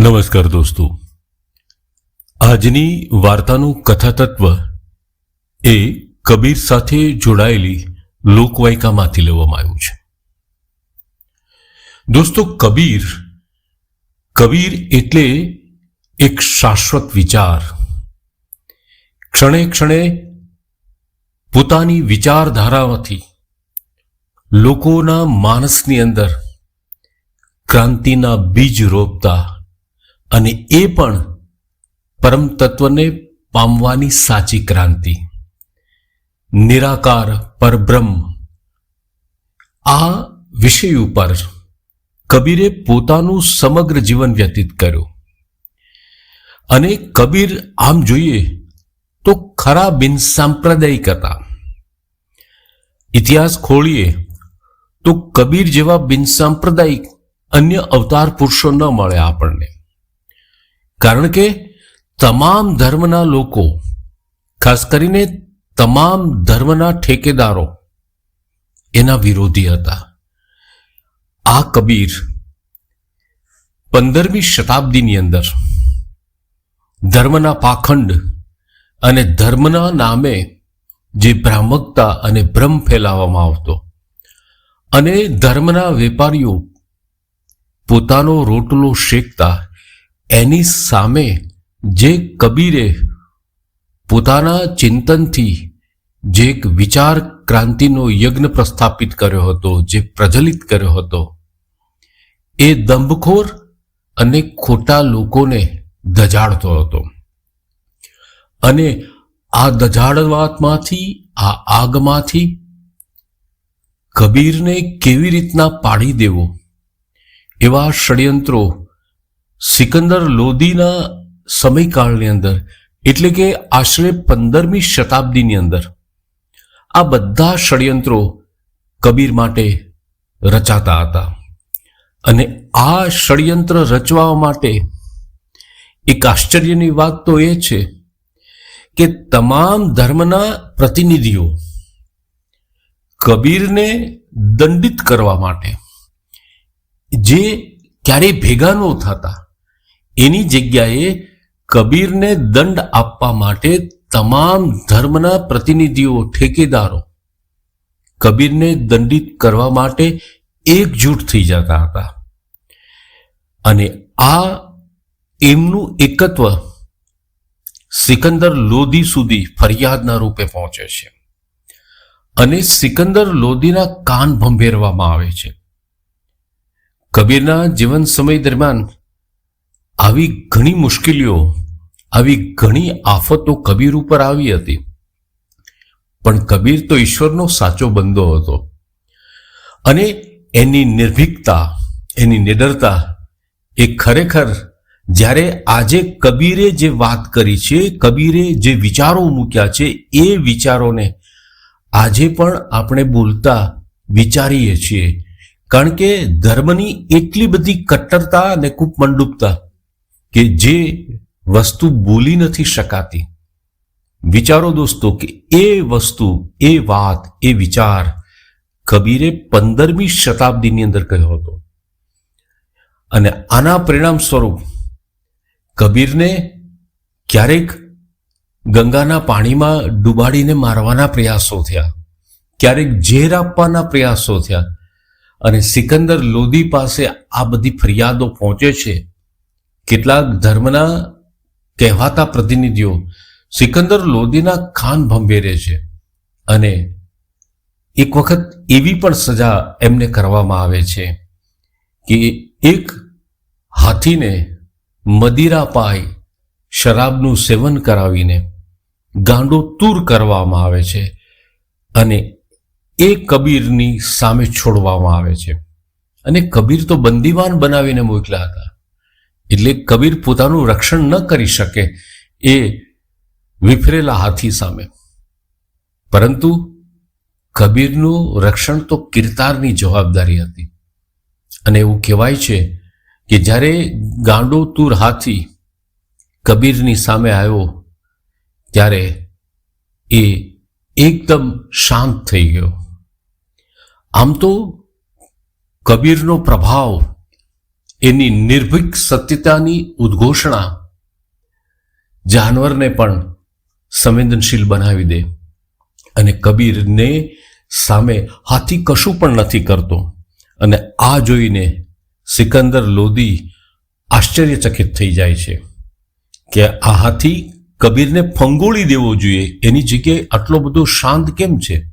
નમસ્કાર દોસ્તો. આજની વાર્તાનું કથાતત્વ એ કબીર સાથે જોડાયેલી લોકવાયકામાંથી લેવામાં આવ્યું છે. દોસ્તો, કબીર કબીર એટલે એક શાશ્વત વિચાર. ક્ષણે ક્ષણે પોતાની વિચારધારામાંથી લોકોના માનસની અંદર ક્રાંતિના બીજ રોપતા અને એ પણ પરમ તત્વને પામવાની સાચી ક્રાંતિ. નિરાકાર પરબ્રહ્મ. આ વિષય ઉપર કબીરે પોતાનું સમગ્ર જીવન વ્યતીત કર્યું. અને કબીર આમ જોઈએ તો ખરા બિન સાંપ્રદાયિક હતા. ઇતિહાસ ખોળીએ તો કબીર જેવા બિન સાંપ્રદાયિક અન્ય અવતાર પુરુષો ન મળે આપણને. કારણ કે તમામ ધર્મના લોકો, ખાસ કરીને તમામ ધર્મના ઠેકેદારો, એના વિરોધી હતા. આ કબીર પંદરમી શતાબ્દીની અંદર ધર્મના પાખંડ અને ધર્મના નામે જે ભ્રામકતા અને ભ્રમ ફેલાવવામાં આવતો અને ધર્મના વેપારીઓ પોતાનો રોટલો શેકતા એની સામે જે કબીરે પોતાના ચિંતનથી જે એક વિચાર ક્રાંતિનો યજ્ઞ પ્રસ્થાપિત કર્યો હતો, જે પ્રજ્વલિત કર્યો હતો, એ દંભખોર અને ખોટા લોકોને દજાડતો હતો. અને આ દજાડવાતમાંથી આ આગમાંથી કબીરને કેવી રીતના પાડી દેવો એવા ષડયંત્રો સિકંદર લોધીના સમયકાળની અંદર, એટલે કે આશરે પંદરમી શતાબ્દીની અંદર, આ બધા ષડયંત્રો કબીર માટે રચાતા હતા. અને આ ષડયંત્ર રચવા માટે એક આશ્ચર્યની વાત તો એ છે કે તમામ ધર્મના પ્રતિનિધિઓ કબીરને દંડિત કરવા માટે, જે ક્યારેય ભેગા ન થતા એની જગ્યાએ કબીરને દંડ આપવા માટે તમામ ધર્મના પ્રતિનિધિઓ, ઠેકેદારો કબીરને દંડિત કરવા માટે એકજૂટ થઈ જતા હતા. અને આ એમનું એકત્વ સિકંદર લોધી સુધી ફરિયાદના રૂપે પહોંચે છે. અને સિકંદર લોધીના કાન ભંભેરવામાં આવે છે. કબીરના જીવન સમય દરમિયાન આવી ઘણી મુશ્કેલીઓ, આવી ઘણી આફતો કબીર ઉપર આવી હતી. પણ કબીર તો ઈશ્વરનો સાચો બંદો હતો. અને એની નિર્ભીકતા, એની નિડરતા એ ખરેખર જ્યારે આજે કબીરે જે વાત કરી છે, કબીરે જે વિચારો મૂક્યા છે, એ વિચારોને આજે પણ આપણે બોલતા વિચારીએ છીએ. કારણ કે ધર્મની એટલી બધી કટ્ટરતા અને કૂપમંડુપતા કે જે વસ્તુ બોલી નથી શકાતી. વિચારો દોસ્તો કે એ વસ્તુ, એ વાત, એ વિચાર કબીરે પંદરમી શતાબ્દીની અંદર કહ્યો હતો. અને આના પરિણામ સ્વરૂપ કબીરને ક્યારેક ગંગાના પાણીમાં ડૂબાડીને મારવાના પ્રયાસો થયા, ક્યારેક ઝેર આપવાના પ્રયાસો થયા અને સિકંદર લોધી પાસે આ બધી ફરિયાદો પહોંચે છે કેટલાક ધર્મના કહેવાતા પ્રતિનિધિઓ સિકંદર લોધીના ખાન ભંભેરે છે અને એક વખત એવી પણ સજા એમને કરવામાં આવે છે કે એક હાથીને મદિરા પાઈ શરાબનું સેવન કરાવીને ગાંડો તૂર કરવામાં આવે છે અને એ કબીરની સામે છોડવામાં આવે છે. અને કબીર તો બંદીવાન બનાવીને મોકલ્યા હતા. એટલે કબીર પોતાનું રક્ષણ ન કરી શકે એ વિફરેલા હાથી સામે. પરંતુ કબીરનું રક્ષણ તો કિરતારની જવાબદારી હતી. અને એવું કહેવાય છે કે જ્યારે ગાંડો તુર હાથી કબીરની સામે આવ્યો, ત્યારે એ એકદમ શાંત થઈ ગયો. આમ તો કબીરનો પ્રભાવ એની નિર્ભીક સત્યતાની ઉદ્ઘોષણા. જાનવરને પણ સંવેદનશીલ બનાવી દે અને કબીરને સામે હાથી કશું પણ નથી કરતો. અને આ જોઈને સિકંદર લોદી આશ્ચર્યચકિત થઈ જાય છે કે આ હાથી કબીરને ફંગોળી દેવો જોઈએ. એની જગ્યાએ આટલો બધો શાંત કેમ છે?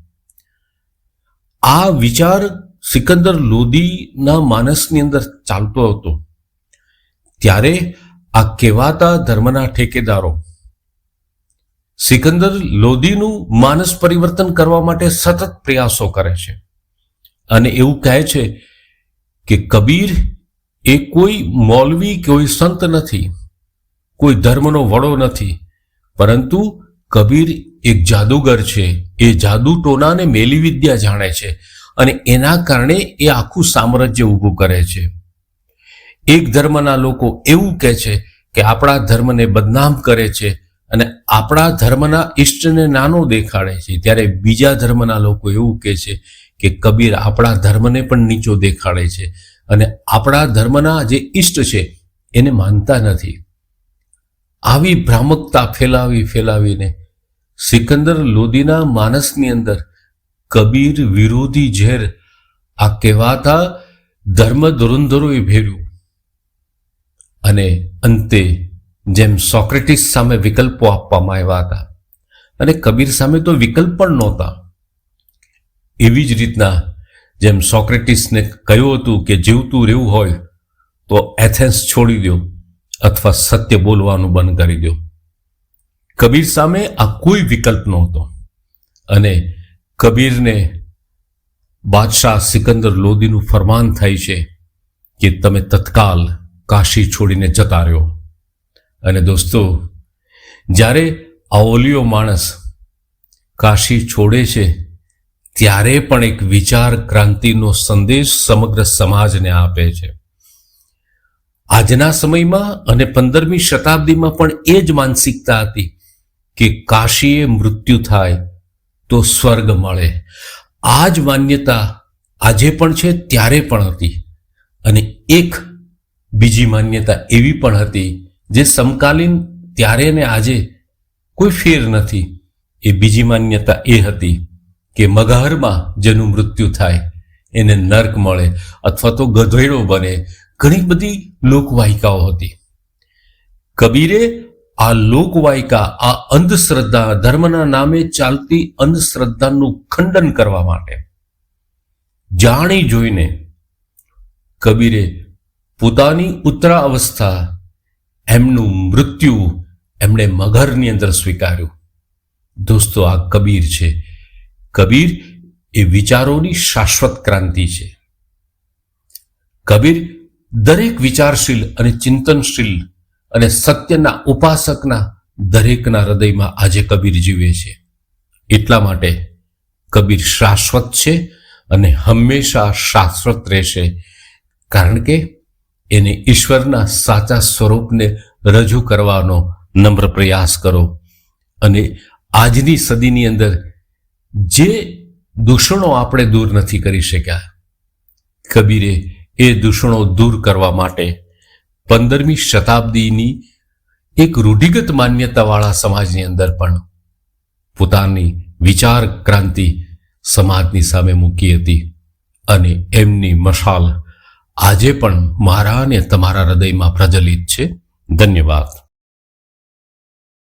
આ વિચાર સિકંદર લોદીના માનસની અંદર ચાલતો હતો. ત્યારે આ કહેવાતા ધર્મના ઠેકેદારો સિકંદર લોદીનું માનસ પરિવર્તન કરવા માટે સતત પ્રયાસો કરે છે. અને એવું કહે છે કે કબીર એ કોઈ મૌલવી કોઈ સંત નથી, કોઈ ધર્મનો વડો નથી, પરંતુ કબીર એક જાદુગર છે. એ જાદુ ટોનાને મેલી વિદ્યા જાણે છે. અને એના કારણે એ આખું સામ્રાજ્ય ઊભું કરે છે. એક ધર્મના લોકો એવું કહે છે કે આપણા ધર્મને બદનામ કરે છે અને આપણા ધર્મના ઈષ્ટને નાનો દેખાડે છે. ત્યારે બીજા ધર્મના લોકો એવું કહે છે કે કબીર આપણા ધર્મને પણ નીચો દેખાડે છે અને આપણા ધર્મના જે ઈષ્ટ છે એને માનતા નથી. આવી ભ્રામકતા ફેલાવી ફેલાવીને સિકંદર લોદીના માનસની અંદર કબીર વિરોધી ઝેર આ કહેવાતા ધર્મ ધુરંધરોએ ભેર્યું. અને અંતે જેમ સોક્રેટિસ સામે વિકલ્પો આપવામાં આવ્યા હતા અને કબીર સામે તો વિકલ્પ પણ નહોતા. એવી જ રીતના જેમ સોક્રેટિસને કહ્યું હતું કે જીવતું રહેવું હોય તો એથેન્સ છોડી દો અથવા સત્ય બોલવાનું બંધ કરી દો. કબીર સામે આ કોઈ વિકલ્પ નહોતો. અને કબીરને બાદશાહ સિકંદર લોદીનું ફરમાન થાય છે કે તમે તત્કાલ કાશી છોડીને જતા રહ્યો. અને દોસ્તો, જ્યારે અવલિયો માણસ કાશી છોડે છે, ત્યારે પણ એક વિચાર ક્રાંતિનો સંદેશ સમગ્ર સમાજને આપે છે. આજના સમયમાં અને પંદરમી શતાબ્દીમાં પણ એ જ માનસિકતા હતી કે કાશીએ મૃત્યુ થાય તો સ્વર્ગ મળે. આ જ માન્યતા આજે પણ છે, ત્યારે પણ હતી. અને એક બીજી માન્યતા એવી પણ હતી, જે સમકાલીન ત્યારે ને આજે કોઈ ફેર નથી. એ બીજી માન્યતા એ હતી કે મગહરમાં જેનું મૃત્યુ થાય, એને નર્ક મળે અથવા તો ગધેડો બને. ઘણી બધી લોકવાહિકાઓ હતી. કબીરે આ લોકવાયકા, આ અંધશ્રદ્ધા ધર્મના નામે ચાલતી અંધશ્રદ્ધાનું ખંડન કરવા માટે. જાણી જોઈને કબીરે પોતાની ઉત્તરા અવસ્થા એમનું મૃત્યુ એમણે મગરની અંદર સ્વીકાર્યું. દોસ્તો, આ કબીર છે. કબીર એ વિચારોની શાશ્વત ક્રાંતિ છે. કબીર દરેક વિચારશીલ અને ચિંતનશીલ અને સત્યના ઉપાસકના દરેકના હૃદયમાં આજે કબીર જીવે છે. એટલા માટે કબીર શાશ્વત છે અને હંમેશા શાશ્વત રહેશે. કારણ કે એને ઈશ્વરના સાચા સ્વરૂપને રજૂ કરવાનો નમ્ર પ્રયાસ કરો. અને આજની સદીની અંદર જે દૂષણો આપણે દૂર નથી કરી શક્યા, કબીરે એ દૂષણો દૂર કરવા માટે પંદરમી શતાબ્દીની એક રૂઢિગત માન્યતાવાળા સમાજની અંદર પણ પોતાની વિચાર ક્રાંતિ સમાજની સામે મૂકી હતી અને એમની મશાલ આજે પણ મારા અને તમારા હૃદયમાં પ્રજલિત છે. ધન્યવાદ.